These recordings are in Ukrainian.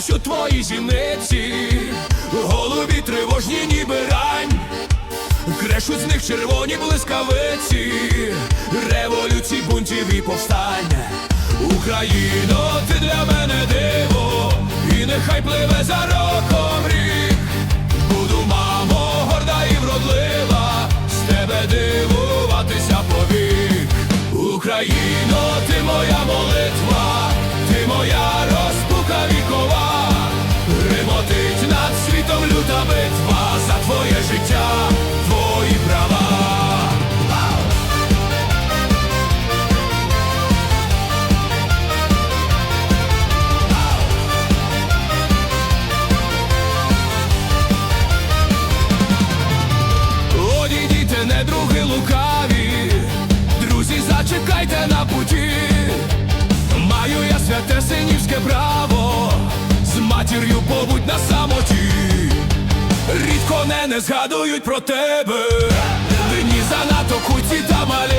дивлюсь у твої зіниці, голубі тривожні, ніби рань, крешуть з них червоні блискавиці, революції, бунтів і повстань. Україно, ти для мене диво, і нехай пливе за роком рік. Буду, мамо, горда і вродлива, з тебе дивуватися повік. Україно. Святе синівське право, з матір'ю побудь на самоті. Рідко не, не згадують про тебе, дні занадто куці та малі.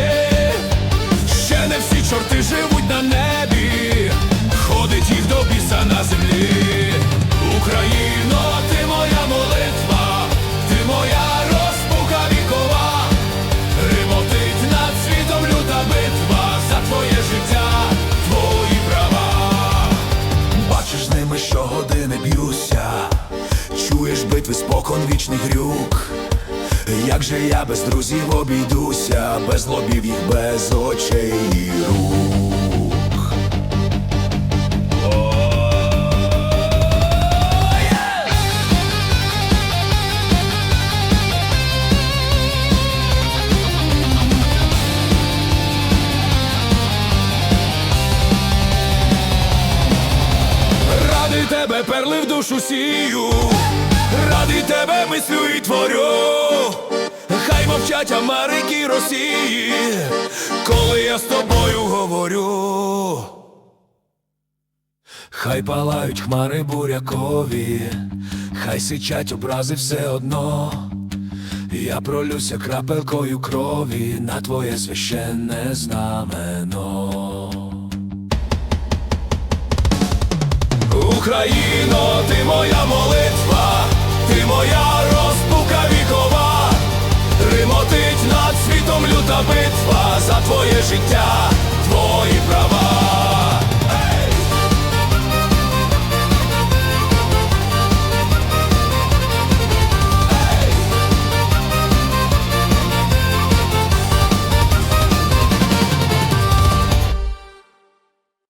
Вічний грюк. Як же я без друзів обійдуся, без лобів їх, без очей і рук. Ради тебе перли в душу сію, ради тебе мислю і творю. Хай мовчать Америки Росії, коли я з тобою говорю. Хай палають хмари бурякові, хай сичать образи все одно. Я пролюся крапелкою крові на твоє священне знамено. Україно, ти моя молитва, битва за твоє життя, твої права.